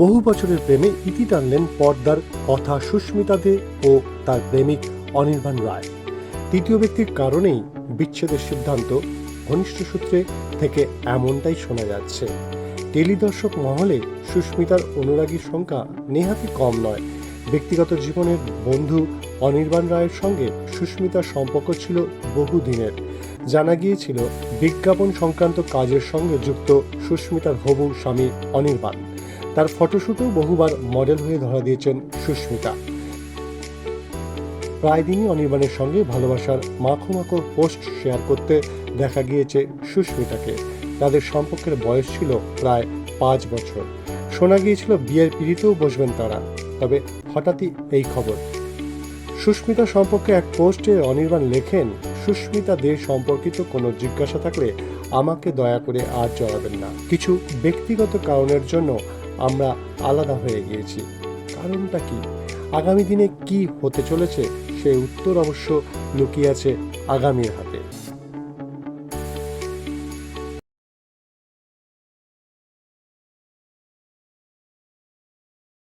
বহু বছরের প্রেমে ইতি টানলেন পর্দার কথা সুস্মিতা দে ও তার প্রেমিক অনির্বাণ রায়। তৃতীয় ব্যক্তির কারণেই বিচ্ছেদের সিদ্ধান্ত ঘনিষ্ঠ সূত্রে থেকে এমনটাই শোনা যাচ্ছে। টেলিদর্শক মহলে সুস্মিতার অনুরাগীর সংখ্যা নেহাতি কম নয়। ব্যক্তিগত জীবনের বন্ধু অনির্বাণ রায়ের সঙ্গে সুস্মিতার সম্পর্ক ছিল বহুদিনের। জানা গিয়েছিল, বিজ্ঞাপন সংক্রান্ত কাজের সঙ্গে যুক্ত সুস্মিতার হবু স্বামী অনির্বাণ। তার ফটোশ্যুটেও বহুবার মডেল হয়ে ধরা দিয়েছেন সুস্মিতা। প্রায় দিনই অনির্বাণের সঙ্গে ভালোবাসার মাখো মাখো পোস্ট শেয়ার করতে দেখা গিয়েছে সুস্মিতাকে। তাদের সম্পর্কের বয়স ছিল প্রায় পাঁচ বছর। শোনা গিয়েছিল বিয়ের পিড়িতেও বসবেন তারা, তবে হঠাৎই এই খবর। সুস্মিতা সম্পর্কে এক পোস্টে অনির্বাণ লেখেন, সুস্মিতা দে সম্পর্কিত কোনো জিজ্ঞাসা থাকলে আমাকে দয়া করে আর জড়াবেন না। কিছু ব্যক্তিগত কারণের জন্য আমরা আলাদা হয়ে গিয়েছি। কারণটা কি? আগামী দিনে কি হতে চলেছে? সেই উত্তর অবশ্য লুকিয়ে আছে আগামীর হাতে।